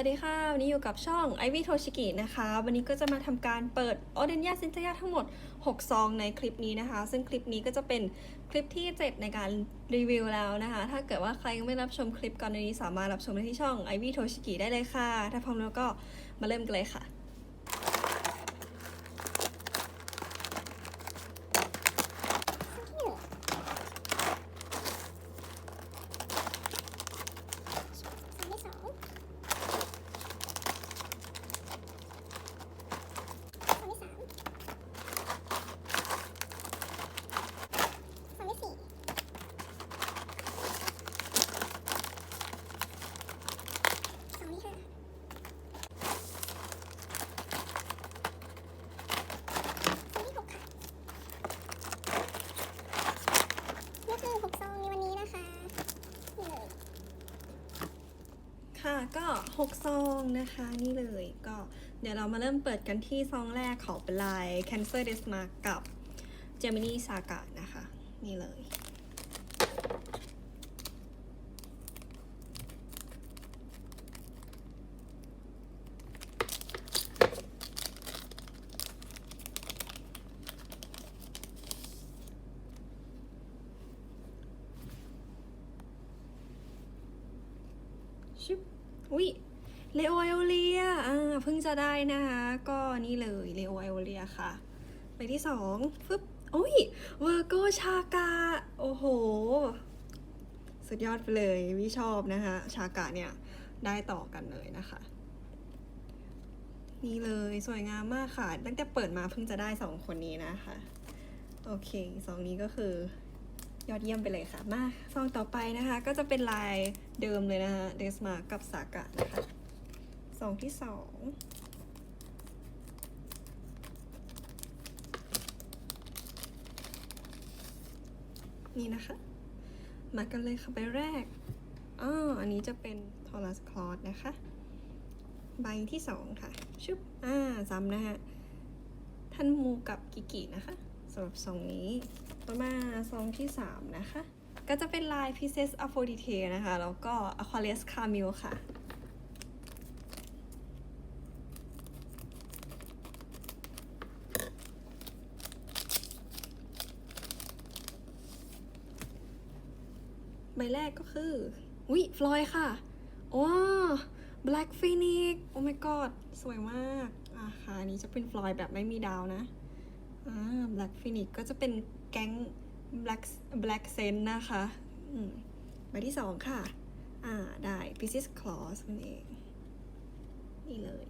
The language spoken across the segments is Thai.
วัสดีค่ะ วันนี้อยู่กับช่อง Ivy Toshiki นะคะ วันนี้ก็จะมาทำการเปิดออเดนยาซินเ i ยทั้งหมด 6 ซองในคลิปนี้นะคะ ซึ่งคลิปนี้ก็จะเป็นคลิปที่ 7 ในการรีวิวแล้วนะคะ ถ้าเกิดว่าใครยังไม่รับชมคลิปก่อนในนี้สามารถรับชมได้ที่ช่อง Ivy Toshiki ได้เลยค่ะ ถ้าพร้อมแล้วก็มาเริ่มกันเลยค่ะ ซองที่สองซองที่สามซองที่สี่ซองที่ห้าซองที่หกค่ะนี่คือหกซองในวันนี้นะคะนี่เลย ค่ะ ก็ 6 ซองนะคะนี่เลยก็เดี๋ยวเรามาเริ่มเปิดกันที่ซองแรกของเป็นลาย Cancer d e s m a r k กับ Gemini Saga นะคะ นี่เลยชิบ อุ้ยเลโอเอลเลียอ่าเพิ่งจะได้นะคะ ก็นี่เลยเลโอเอลเลียค่ะไปที่สองฟึบอุ้ยเวอร์โกชากา โอ้โห สุดยอดไปเลยวิชอบนะคะ ชากาเนี่ยได้ต่อกันเลยนะคะ นี่เลยสวยงามมากค่ะ ตั้งแต่เปิดมาเพิ่งจะได้สองคนนี้นะคะ โอเคสองนี้ก็คือ ยอดเยี่ยมไปเลยค่ะ มาซองต่อไปนะคะ ก็จะเป็นลายเดิมเลยนะคะเดสมากับสากะนะคะซองที่สองนี่นะคะ มากันเลยค่ะใบแรกอ๋ออันนี้จะเป็นทอรัสคลอสนะคะ ใบที่สองค่ะ ชุบ อ่า ซ้ำนะคะท่านมูกับกิกินะคะำหรับซองนี้ ต่อมาซองที่ 3 นะคะ ก็จะเป็นลาย Pieces Aphrodite นะคะ แล้วก็ Aquarius Camille ค่ะใบแรกก็คือ วิฟลอยค่ะโอ้ Black Phoenix โอ้ my god สวยมาก อะค่ะ อันนี้จะเป็นฟลอยแบบไม่มีดาวนะ อ่า Black Phoenix ก็จะเป็นแก๊ง Black Black s a n t นะคะอืมใบที่สองค่ะ อ่า ได้ Pisces Clause นั่นเอง นี่เลย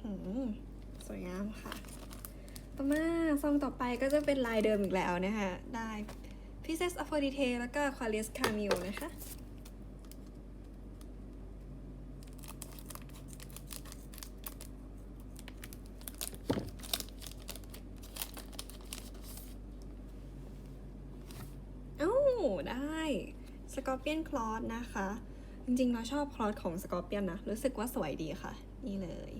หืมสวยงามค่ะ ต่อมาซองต่อไปก็จะเป็นลายเดิมอีกแล้วนะคะ ได้ Pisces Aphrodite แล้วก็ Aquarius Camille นะคะ ได้ Scorpion Cloth นะคะ จริงๆเราชอบคลอสของ Scorpion นนะ รู้สึกว่าสวยดีค่ะ นี่เลย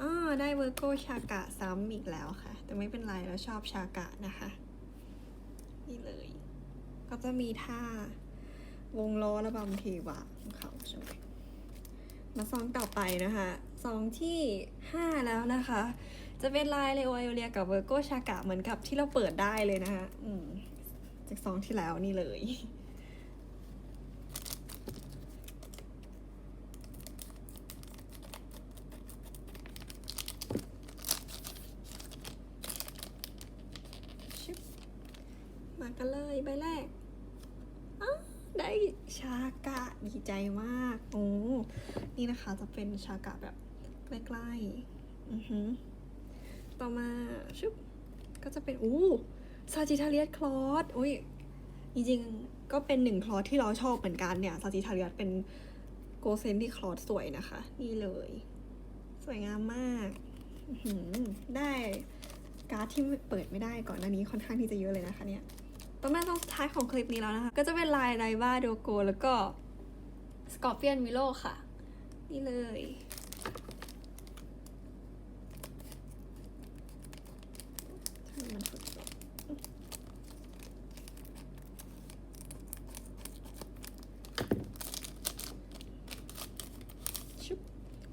อ่าได้เวอร์โกชากะซ้ำอีกแล้วค่ะ แต่ไม่เป็นไรเราชอบชากะนะคะ นี่เลย ก็จะมีท่าวงล้อระบำเทวะของเขาใช่ไหมมาซองต่อไปนะคะซองที่ 5 แล้วนะคะ จะเป็นลายเลโอไอเรียกับเวอร์โกชากะเหมือนกับที่เราเปิดได้เลยนะคะอืม จากซองที่แล้วนี่เลยชึบมากันเลยใบแรกได้ชากะดีใจมาก โอ้ นี่นะคะจะเป็นชากะแบบใกล้ๆ อือหือต่อมาชุบก็จะเป็น อู้ซาจิทาเลียสคลอสอุ้ย จริงๆก็เป็นหนึ่งคลอสที่เราชอบเหมือนกันเนี่ยซาจิทาเลียสเป็นโกเซนที่คลอสสวยนะคะ นี่เลย สวยงามมาก ได้การ์ดที่เปิดไม่ได้ก่อนหน้านี้ค่อนข้างที่จะเยอะเลยนะคะเนี่ยต่อมาตรงสุดท้ายของคลิปนี้แล้วนะคะ ก็จะเป็นลายไดบ้าโดโกแล้วก็สกอร์เปียนวิโลค่ะ นี่เลยทำไมมันสุด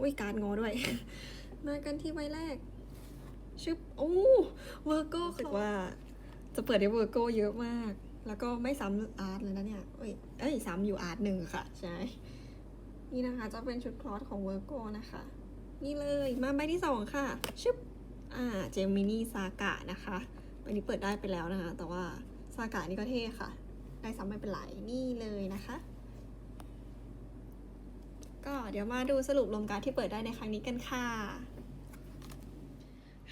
อุ้ยการดงอด้วย มากันที่ใบแรก ชึบโอ้เวอร์โก้รู้สึกว่า จะเปิดได้เวอร์โก้เยอะมาก แล้วก็ไม่ซ้ำอาร์ตเลยนะเนี่ยเอ้ยเอ้ยซ้ำอยู่อาร์ตหนึ่งค่ะ ใช่ นี่นะคะ จะเป็นชุดคลอสของเวอร์โก้นะคะ นี่เลยมาใบที่สองค่ะ ชึบอ่าเจมินี่ซากะนะคะใบนี้เปิดได้ไปแล้วนะคะ แต่ว่าซากะนี่ก็เท่ค่ะ ได้ซ้ำไม่เป็นไรนี่เลยนะคะ ก็เดี๋ยวมาดูสรุปรวมการที่เปิดได้ในครั้งนี้กันค่ะ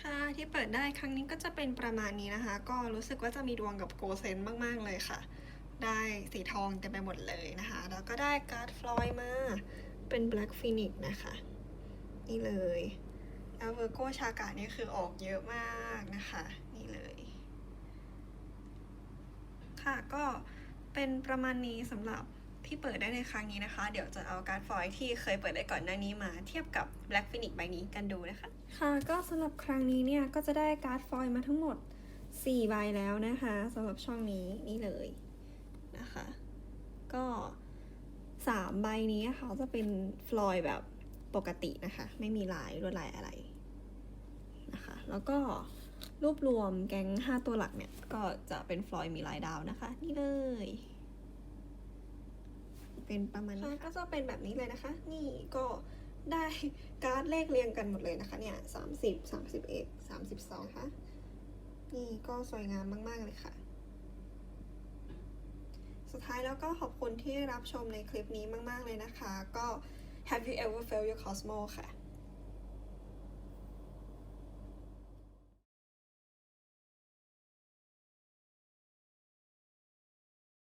ค่ะที่เปิดได้ครั้งนี้ก็จะเป็นประมาณนี้นะคะ ก็รู้สึกว่าจะมีดวงกับโกเซนมาก ๆ เลยค่ะ ได้สีทองเต็มไปหมดเลยนะคะ แล้วก็ได้การ์ดฟลอยมาเป็น Black Phoenix นะคะ นี่เลยแล้วเวอร์โกชากานี่คือออกเยอะมากนะคะ นี่เลย ค่ะก็เป็นประมาณนี้สำหรับ ที่เปิดได้ในครั้งนี้นะคะ เดี๋ยวจะเอาการ์ดฟอยที่เคยเปิดได้ก่อนหน้านี้มาเทียบกับ Black Phoenix ใบนี้กันดูนะคะ ค่ะก็สำหรับครั้งนี้เนี่ยก็จะได้การ์ดฟอยมาทั้งหมด 4 ใบแล้วนะคะสำหรับช่องนี้นี่เลยนะคะ ก็ 3 ใบนี้นะคะจะเป็นฟลอยแบบปกตินะคะ ไม่มีลายลวดลายอะไรนะคะ แล้วก็รวบรวมแก๊ง 5 ตัวหลักเนี่ย ก็จะเป็นฟลอยมีลายดาวนะคะ นี่เลย เป็นประมาณนี้ก็จะเป็นแบบนี้เลยนะคะ นี่ก็ได้การ์ดเลขเรียงกันหมดเลยนะคะเนี่ยสามสิบสามสิบเอ็ดสามสิบสองค่ะ นี่ก็สวยงามมาก ๆ เลยค่ะ สุดท้ายแล้วก็ขอบคุณที่รับชมในคลิปนี้มาก ๆ เลยนะคะ ก็ Have you ever felt your cosmo ค่ะ